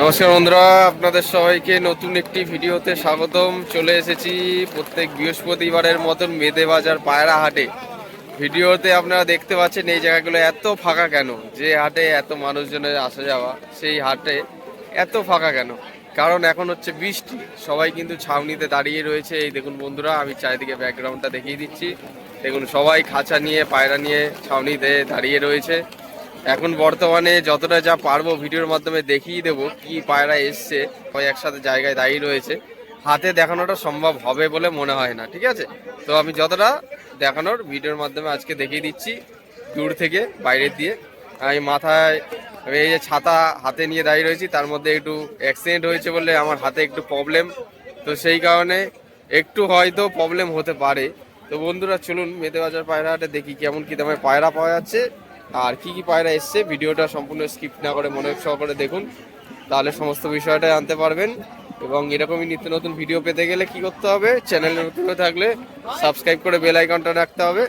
নমস্কার বন্ধুরা, আপনাদের সবাইকে নতুন একটি ভিডিওতে স্বাগতম। চলে এসেছি প্রত্যেক বৃহস্পতিবারের মতন মেদে বাজার পায়রা হাটে। ভিডিওতে আপনারা দেখতে পাচ্ছেন এই জায়গাগুলো এত ফাঁকা কেন? যে হাটে এত মানুষজনের আসা যাওয়া, সেই হাটে এত ফাঁকা কেন? কারণ এখন হচ্ছে বৃষ্টি। সবাই কিন্তু ছাউনিতে দাঁড়িয়ে রয়েছে। এই দেখুন বন্ধুরা, আমি চারিদিকে ব্যাকগ্রাউন্ডটা দেখিয়ে দিচ্ছি। দেখুন সবাই খাঁচা নিয়ে, পায়রা নিয়ে ছাউনিতে দাঁড়িয়ে রয়েছে। এখন বর্তমানে যতটা যা পারব ভিডিওর মাধ্যমে দেখিয়ে দেবো কি পায়রা এসছে, সবাই একসাথে জায়গায় দাঁড়িয়ে রয়েছে। হাতে দেখানোটা সম্ভব হবে বলে মনে হয় না, ঠিক আছে? তো আমি যতটা দেখানোর ভিডিওর মাধ্যমে আজকে দেখিয়ে দিচ্ছি, দূর থেকে বাইরে দিয়ে। আমি মাথায় এই যে ছাতা হাতে নিয়ে দাঁড়িয়ে রয়েছি, তার মধ্যে একটু অ্যাক্সিডেন্ট হয়েছে বলে আমার হাতে একটু প্রবলেম তো সেই কারণে একটু হয়তো প্রবলেম হতে পারে। তো বন্ধুরা, চলুন মেতে বাজার পায়রা হাটে দেখি কেমন কি দামে পায়রা পাওয়া যাচ্ছে। আর কি কি পায়রা এসছে, ভিডিওটা সম্পূর্ণ স্কিপ না করে মনে সহকারে দেখুন। তাহলে সমস্ত বিষয়টা জানতে পারবেন। এবং এরকমই নিত্য নতুন ভিডিও পেতে গেলে কি করতে হবে? চ্যানেলে নতুন থাকলে সাবস্ক্রাইব করে বেল আইকনটা রাখতে হবে।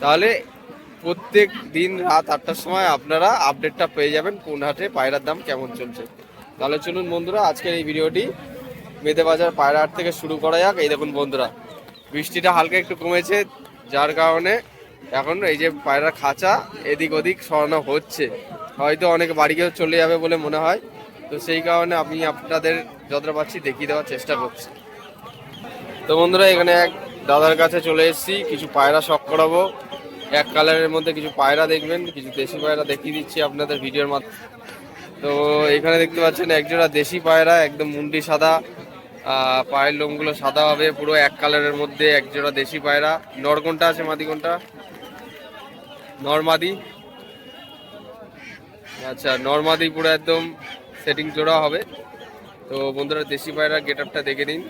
তাহলে প্রত্যেক দিন রাত আটটার সময় আপনারা আপডেটটা পেয়ে যাবেন কোন হাটে পায়রার দাম কেমন চলছে। তাহলে চলুন বন্ধুরা, আজকের এই ভিডিওটি মেতে বাজার পায়রা হাট থেকে শুরু করা যাক। এই দেখুন বন্ধুরা, বৃষ্টিটা হালকা একটু কমেছে, যার কারণে এখন এই যে পায়রা খাঁচা, এদিক ওদিক সরানো হচ্ছে। হয়তো অনেক বাড়িকেও চলে যাবে বলে মনে হয়। তো সেই কারণে আমি আপনাদের যতটা পাচ্ছি দেখিয়ে দেওয়ার চেষ্টা করছি। তো বন্ধুরা, এখানে এক দাদার কাছে চলে এসেছি। কিছু পায়রা শখ করাবো। এক কালারের মধ্যে কিছু পায়রা দেখবেন, কিছু দেশি পায়রা দেখিয়ে দিচ্ছি আপনাদের ভিডিওর মাধ্যমে। তো এখানে দেখতে পাচ্ছেন একজোড়া দেশি পায়রা, একদম মুন্ডি সাদা। পায়ের লোমগুলো সাদা হবে, পুরো এক কালারের মধ্যে একজোড়া দেশি পায়রা। নর কোনটা আছে মাদি কোনটা নরমাদি। আচ্ছা নর্মাদি পুরো একদম সেটিং জোড়া হবে। তো বন্ধুরা, দেশি পায়রা গেট আপটা দেখে নিন।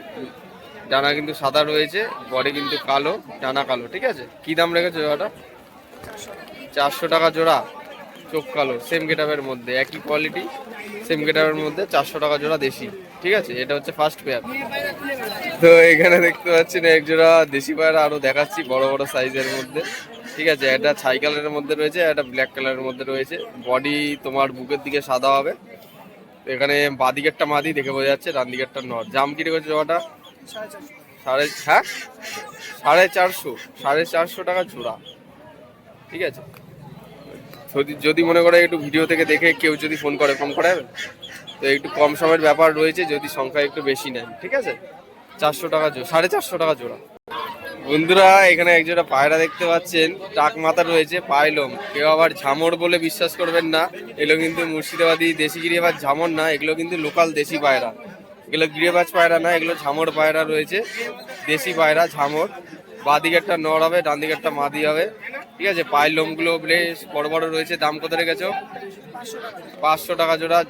ডানা কিন্তু সাদা রয়েছে বডি কিন্তু কালো, ডানা কালো, ঠিক আছে? কি দাম রেখেছে জোড়াটা? চারশো টাকা জোড়া, চোখ কালো সেম গেটাপের মধ্যে, একই কোয়ালিটি সেম গেটাপের মধ্যে চারশো টাকা জোড়া দেশি, ঠিক আছে? এটা হচ্ছে ফার্স্ট পেয়ার তো এখানে দেখতে পাচ্ছেন এক জোড়া দেশি পায়রা, আরও দেখাচ্ছি বড় বড় সাইজের মধ্যে। ঠিক আছে এটা ছাই কালারের মধ্যে রয়েছে, একটা ব্ল্যাক কালারের মধ্যে রয়েছে। বডি তোমার বুকের দিকে সাদা হবে। এখানে বাদিকেরটা মাদি দেখে বোঝা যাচ্ছে ডান দিকেরটা নর জাম কি রেখেছে জোড়াটা সাড়ে হ্যাঁ? সাড়ে চারশো সাড়ে চারশো টাকা জোড়া। ঠিক আছে? যদি যদি মনে করে একটু ভিডিও থেকে দেখে কেউ যদি ফোন করে ফোন করে? তো একটু কম সময়ের ব্যাপার রয়েছে, যদি সংখ্যা একটু বেশি নেন। ঠিক আছে? চারশো টাকা জোড়া, সাড়ে চারশো টাকা জোড়া। বন্ধুরা, এখানে একজোড়া পায়রা দেখতে পাচ্ছেন। টাক মাথা রয়েছে, পাইলম। কেউ আবার ঝামর বলে বিশ্বাস করবেন না। এগুলো কিন্তু মুর্শিদাবাদি দেশি গিরিবাজ ঝামর না, এগুলো কিন্তু লোকাল দেশি পায়রা। এগুলো গিরিবাজ পায়রা না, এগুলো ঝামর পায়রা রয়েছে। দেশি পায়রা, ঝামর। বাঁ দিকে একটা নর হবে ডান দিকে একটা মাদি হবে। ঠিক আছে পায়ের লোমগুলো বেশ বড় বড় রয়েছে। দাম কত রেখেছো? পাঁচশো টাকা জোড়া।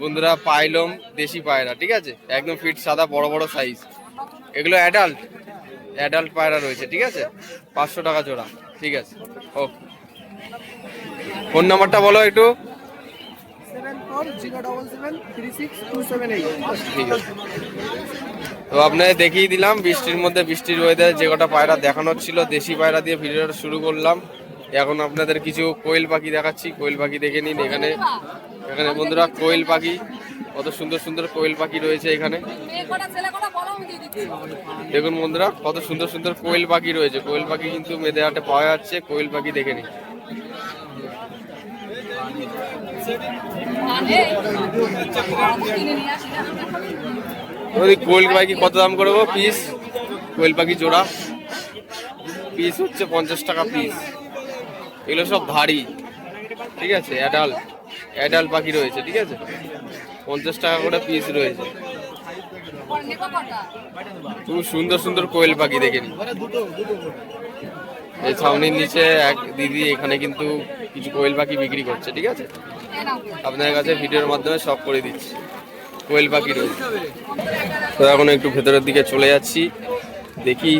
বন্ধুরা, পাইলম দেশি পায়রা, ঠিক আছে? একদম ফিট সাদা, বড় বড় সাইজ এগুলো অ্যাডাল্ট অ্যাডাল্ট পায়রা রয়েছে, ঠিক আছে? পাঁচশো টাকা জোড়া, ঠিক আছে? ওকে ফোন নাম্বারটা বলো একটু। তো আপনাদের দেখিয়ে দিলাম, বৃষ্টির মধ্যে বৃষ্টির ওয়েদার যে কটা পায়রা দেখানোর ছিল, দেশি পায়রা দিয়ে ভিডিওটা শুরু করলাম। এখন আপনাদের কিছু কোয়েল পাখি দেখাচ্ছি, কোয়েল পাখি দেখে নিন এখানে। এখানে বন্ধুরা, কোয়েল পাখি কত সুন্দর সুন্দর কোয়েল পাখি রয়েছে এখানে। দেখুন বন্ধুরা, কত সুন্দর সুন্দর কোয়েল পাখি রয়েছে। কোয়েল পাখি কিন্তু মেয়েদের হাটে পাওয়া যাচ্ছে, কোয়েল পাখি দেখে না কোয়েল পাখি কত দাম করব পিস কোয়েল পাখি জোড়া। পিস হচ্ছে পঞ্চাশ টাকা পিস এগুলো সব ভারী। ঠিক আছে অ্যাডাল্ট অ্যাডাল্ট পাখি রয়েছে, ঠিক আছে? পঞ্চাশ টাকা করে পিস রয়েছে। খুব সুন্দর সুন্দর কোয়েল পাখি দেখে নি। এই ছাউনির নিচে এক দিদি এখানে কিন্তু কিছু কোয়েল পাখি বিক্রি করছে, ঠিক আছে? আপনার কাছে ভিডিওর মাধ্যমে সব করে দিচ্ছি। কোয়েল পাখি রয়েছে। তো এখন একটু ভেতরের দিকে চলে যাচ্ছি। দেখি,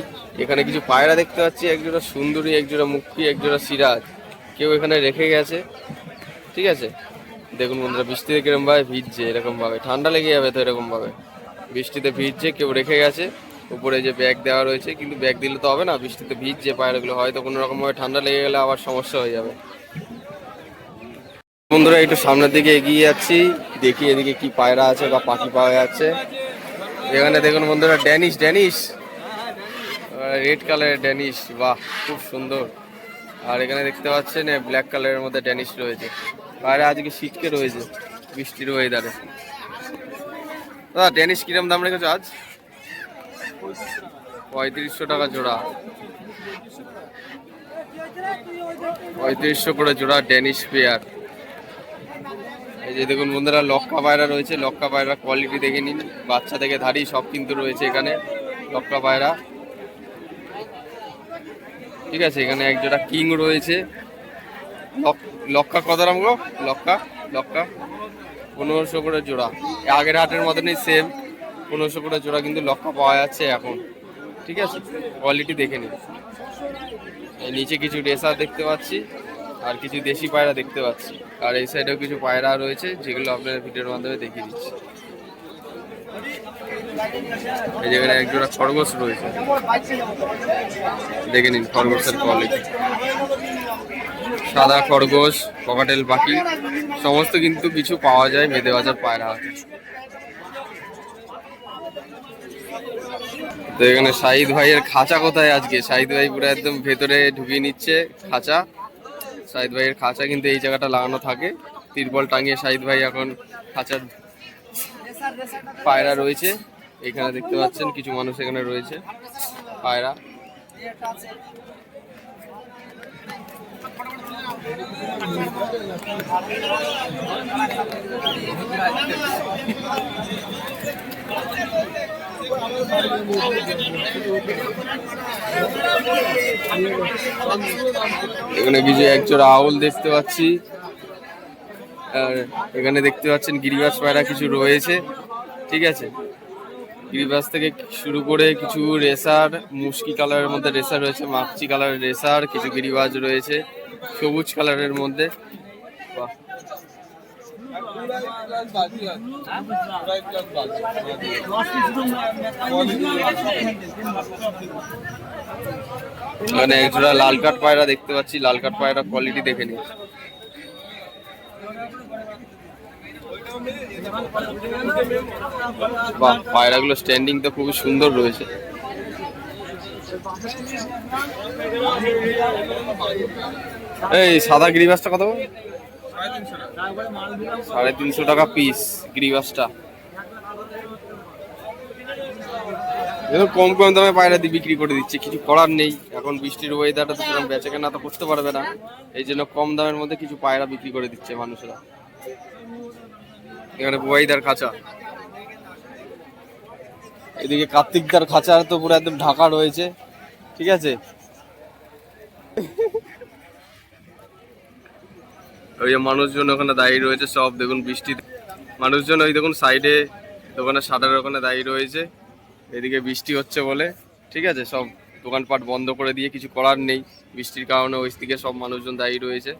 এখানে কিছু পায়রা দেখতে পাচ্ছি। একজোড়া সুন্দরী একজোড়া মুক্তি একজোড়া সিরাজ। কেউ এখানে রেখে গেছে, ঠিক আছে? দেখুন বন্ধুরা, বৃষ্টিতে কীরকম ভাবে ভিজছে এরকম ভাবে ঠান্ডা লেগে যাবে তো এরকম ভাবে বৃষ্টিতে ভিজছে, কেউ রেখে গেছে, উপরে যে ব্যাগ দেওয়া রয়েছে, কিন্তু ব্যাগ দিলে তো হবে না, বৃষ্টিতে ভিজছে পায়রাগুলো, হয়তো কোনো রকম ভাবে ঠান্ডা লেগে গেলে আবার সমস্যা হয়ে যাবে। বন্ধুরা, একটু সামনের দিকে এগিয়ে যাচ্ছি, দেখি এদিকে কি পায়রা আছে বা পাখি পাওয়া যাচ্ছে। এখানে দেখুন বন্ধুরা, ড্যানিশ ড্যানিশ। রেড কালারের ড্যানিশ, বাহ, খুব সুন্দর। আর এখানে দেখতে পাচ্ছেন ব্ল্যাক কালারের মধ্যে ড্যানিশ রয়েছে। বাইরে আজকে শীতকে রয়েছে, বৃষ্টির ওয়েদারে দাদা ড্যানিশ কিরম দাম রেখেছো আজ? পঁয়ত্রিশশো টাকা জোড়া। পঁয়ত্রিশশো করে জোড়া ড্যানিশ পেয়ার এই যে দেখুন বন্ধুরা, লক্কা পায়রা রয়েছে, লক্কা পায়রা কোয়ালিটি দেখে নিন। বাচ্চা থেকে ধারি সব কিন্তু রয়েছে এখানে, লক্কা পায়রা। ঠিক আছে, এখানে এক জোড়া কিং রয়েছে। লক- লক্কা কত দাম গো? লক্কা? লক্কা? পনেরোশো করে জোড়া। আগের হাটের মতনই সেম পনেরোশো করে জোড়া কিন্তু লক্কা পাওয়া যাচ্ছে এখন। ঠিক আছে? কোয়ালিটি দেখে নিন। নিচে কিছু রেসার দেখতে পাচ্ছি, আর কিছু দেশি পায়রা দেখতে পাচ্ছি। আর এই সাইডেও কিছু পায়রা রয়েছে, যেগুলো আপনার ভিডিওর মাধ্যমে দেখিয়ে দিচ্ছি। এই যেখানে এক জোড়া খরগোশ রয়েছে। দেখে নিন খরগোশের কোয়ালিটি সাদা খরগোশ, ককাটেল পাখি, সমস্ত কিন্তু কিছু পাওয়া যায় মেদে বাজার পায়রা তো এখানে শাহিদ ভাইয়ের খাঁচা কোথায় আজকে? শাহিদ ভাই পুরো একদম ভেতরে ঢুকিয়ে নিচ্ছে খাঁচা। শাহিদ ভাইয়ের খাঁচা কিন্তু এই জায়গাটা লাগানো থাকে। তিরপল টাঙিয়ে শাহিদ ভাই এখন খাঁচার পায়রা রয়েছে। এখানে দেখতে পাচ্ছেন কিছু মানুষ এখানে রয়েছে, পায়রা। এখানে কিছু একজোড়া আউল দেখতে পাচ্ছি। আর এখানে দেখতে পাচ্ছেন গিরিবাস পায়রা কিছু রয়েছে, ঠিক আছে? গিরিবাস থেকে শুরু করে কিছু রেসার, মুশকি কালারের মধ্যে রেসার রয়েছে মাকচি কালারের রেসার, কিছু গিরিবাজ রয়েছে। সবুজ কালারের মধ্যে। এখানে একজোড়া লাল কাঠ পায়রা দেখতে পাচ্ছি। লাল কাঠ পায়রা কোয়ালিটি দেখে নিই বাহ, পায়রাগুলো স্ট্যান্ডিং তো খুবই সুন্দর রয়েছে। এই সাদা গিরিবাসটা কত? সাড়ে তিনশো টাকা পিস গিরিবাসটা কম কম দামে পায়রা দিয়ে বিক্রি করে দিচ্ছে, কিছু করার নেই। এখন বৃষ্টির ওয়েদারটা তো সেরকম বেচে কেনা তো করতে পারবে না। এই জন্য কম দামের মধ্যে কিছু পায়রা বিক্রি করে দিচ্ছে মানুষরা। এখানে বুয়াইদার খাঁচা। এদিকে কার্তিকদার খাঁচা তো পুরো একদম ঢাকা রয়েছে। ঠিক আছে? ওই যে মানুষজন ওখানে দাঁড়িয়ে রয়েছে, সব দেখুন বৃষ্টি। মানুষজন ওই দেখুন সাইডে, দোকানের শাটারের ওখানে দাঁড়িয়ে রয়েছে। এদিকে বৃষ্টি হচ্ছে বলে, ঠিক আছে? সব দোকানপাট বন্ধ করে দিয়ে কিছু করার নেই। বৃষ্টির কারণে ওই দিকে সব মানুষজন দাঁড়িয়ে রয়েছে।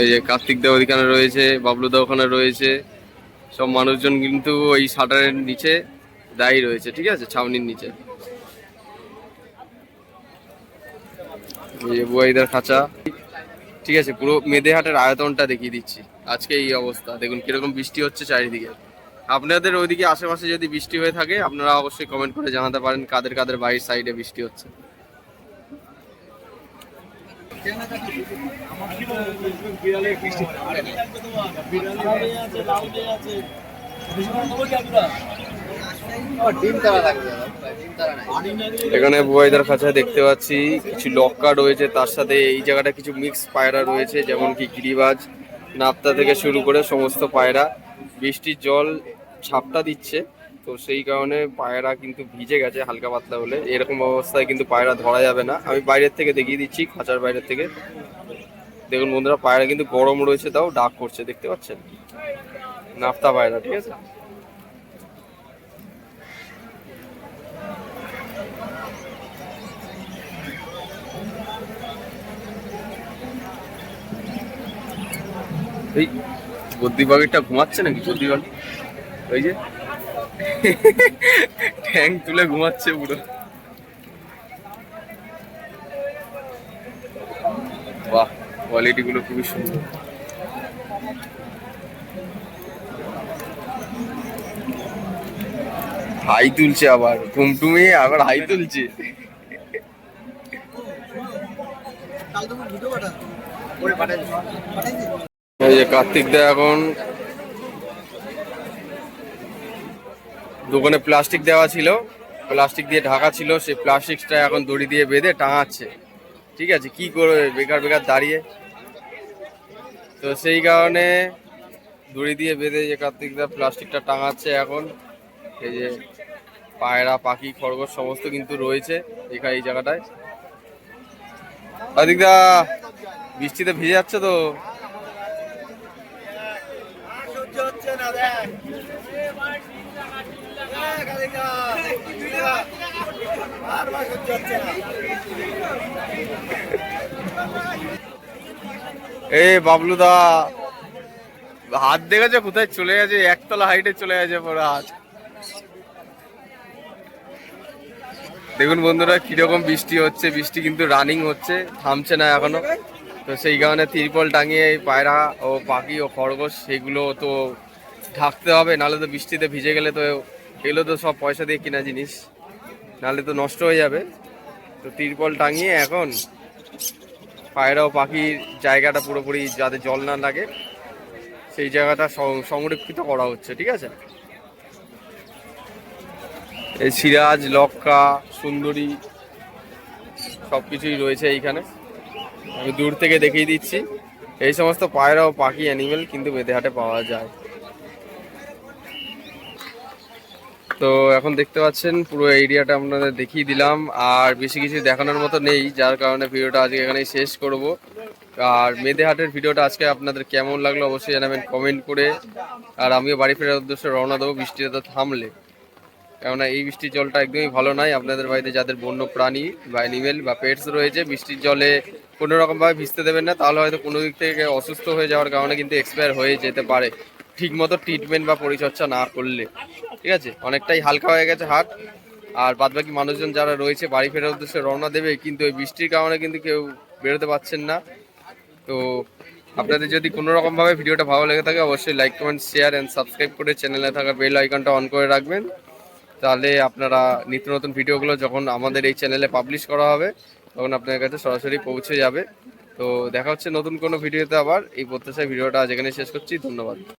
এই যে কার্তিক দা ওইখানে রয়েছে, বাবলু দা ওখানে রয়েছে। সব মানুষজন কিন্তু ওই শাটারের নিচে দাঁড়িয়ে রয়েছে, ঠিক আছে? ছাউনির নিচে। এই খাঁচা। ঠিক আছে, পুরো মেদেহাটের আয়তনটা দেখিয়ে দিচ্ছি। আজকে এই অবস্থা, দেখুন কীরকম বৃষ্টি হচ্ছে চারিদিকে। আপনাদের ওইদিকে আশেপাশে যদি বৃষ্টি হয়ে থাকে, আপনারা অবশ্যই কমেন্ট করে জানাতে পারেন কাদের কাদের বাড়ির সাইডে বৃষ্টি হচ্ছে। এখানে বুয়াইদার কাছে দেখতে পাচ্ছি কিছু লক্কা রয়েছে, তার সাথে এই জায়গাটা কিছু মিক্স পায়রা রয়েছে, যেমন কি গিরিবাজ, নাপ্তা থেকে শুরু করে সমস্ত পায়রা। বৃষ্টির জল ছাপটা দিচ্ছে, তো সেই কারণে পায়রা কিন্তু ভিজে গেছে হালকা পাতলা হলে এরকম অবস্থায় কিন্তু পায়রা ধরা যাবে না। আমি বাইরের থেকে দেখিয়ে দিচ্ছি, খাঁচার বাইরের থেকে। দেখুন বন্ধুরা, পায়রা কিন্তু গরম রয়েছে, তাও ডাক করছে, দেখতে পাচ্ছেন? নাফতা পায়রা, ঠিক আছে? এই বদ্রি বাগিরটা ঘুমাচ্ছে নাকি? বদ্রি বাগি ওই যে। ঠ্যাং তুলে ঘুমাচ্ছে পুরো। বাহ কোয়ালিটিগুলো খুবই সুন্দর। হাই তুলছে আবার, ঘুমটুমি আবার হাই তুলছে। কাল তুমি ভিডিও পাঠা করে পাঠাইছি পাঠাইছি? এই যে কার্তিক দা এখন দোকানে প্লাস্টিক দেওয়া ছিল, প্লাস্টিক দিয়ে ঢাকা ছিল, সেই প্লাস্টিকটা এখন দড়ি দিয়ে বেঁধে টাঙাচ্ছে। ঠিক আছে, কি করবে? বেকার বেকার দাঁড়িয়ে। তো সেই কারণে দড়ি দিয়ে বেঁধে যে কার্তিক দা প্লাস্টিকটা টাঙাচ্ছে এখন। এই যে পায়রা, পাখি, খরগোশ সমস্ত কিন্তু রয়েছে এখানে এই জায়গাটায়। কার্তিক দা, বৃষ্টিতে ভিজে যাচ্ছে তো সহ্য হচ্ছে না দেখ দেখ, আলিকা, আর ভাই সহ্য হচ্ছে না এ বাবলু দা, হাত দেখেছে কোথায়? চলে গেছে, একতলা হাইটে চলে গেছে পুরো হাত। দেখুন বন্ধুরা, কীরকম বৃষ্টি হচ্ছে। বৃষ্টি কিন্তু রানিং হচ্ছে, থামছে না এখনও। তো সেই কারণে তিরপল টাঙিয়ে পায়রা ও পাখি ও খরগোশ, সেগুলো তো ঢাকতে হবে, নাহলে তো বৃষ্টিতে ভিজে গেলে তো এগুলো তো সব পয়সা দিয়ে কেনা জিনিস। নাহলে তো নষ্ট হয়ে যাবে। তো তিরপল টাঙিয়ে এখন পায়রা ও পাখির জায়গাটা পুরোপুরি যাতে জল না লাগে, সেই জায়গাটা সংরক্ষিত করা হচ্ছে, ঠিক আছে? এই সিরাজ লক্কা সুন্দরী সব কিছুই রয়েছে এইখানে। আমি দূর থেকে দেখিয়ে দিচ্ছি। এই সমস্ত পায়রা ও পাখি অ্যানিমেল কিন্তু বেদেহাটে পাওয়া যায়। তো এখন দেখতে পাচ্ছেন, পুরো এরিয়াটা আপনাদের দেখিয়ে দিলাম। আর বেশি কিছু দেখানোর মতো নেই, যার কারণে ভিডিওটা আজকে এখানেই শেষ করব। আর মেদেহাটের ভিডিওটা আজকে আপনাদের কেমন লাগল অবশ্যই জানাবেন কমেন্ট করে। আর আমিও বাড়ি ফেরার উদ্দেশ্যে রওনা দেবো বৃষ্টিটা তো থামলে। কেননা এই বৃষ্টির জলটা একদমই ভালো নয় আপনাদের বাড়িতে যাদের বন্য প্রাণী বা অ্যানিমেল বা পেটস রয়েছে, বৃষ্টির জলে কোনো রকমভাবে ভিজতে দেবেন না। তাহলে হয়তো কোনো দিক থেকে অসুস্থ হয়ে যাওয়ার কারণে কিন্তু এক্সপায়ার হয়ে যেতে পারে। ঠিক মতো ট্রিটমেন্ট বা পরিচর্যা না করলে, ঠিক আছে? অনেকটাই হালকা হয়ে গেছে হাট আর বাদবাকি মানুষজন যারা রয়েছে, বাড়ি ফেরার উদ্দেশ্যে রওনা দেবে, কিন্তু এই বৃষ্টির কারণে কিন্তু কেউ বেরোতে পারছেন না। তো আপনাদের যদি কোনো রকমভাবে ভিডিওটা ভালো লেগে থাকে, অবশ্যই like comment share and subscribe করে চ্যানেলে থাকা বেল আইকনটা অন করে রাখবেন। তাহলে আপনারা নিত্য নতুন ভিডিওগুলো যখন আমাদের এই চ্যানেলে পাবলিশ করা হবে, তখন আপনার কাছে সরাসরি পৌঁছে যাবে। তো দেখা হচ্ছে নতুন কোনো ভিডিওতে আবার। এই প্রত্যাশায় ভিডিওটা আজ এখানে শেষ করছি। ধন্যবাদ।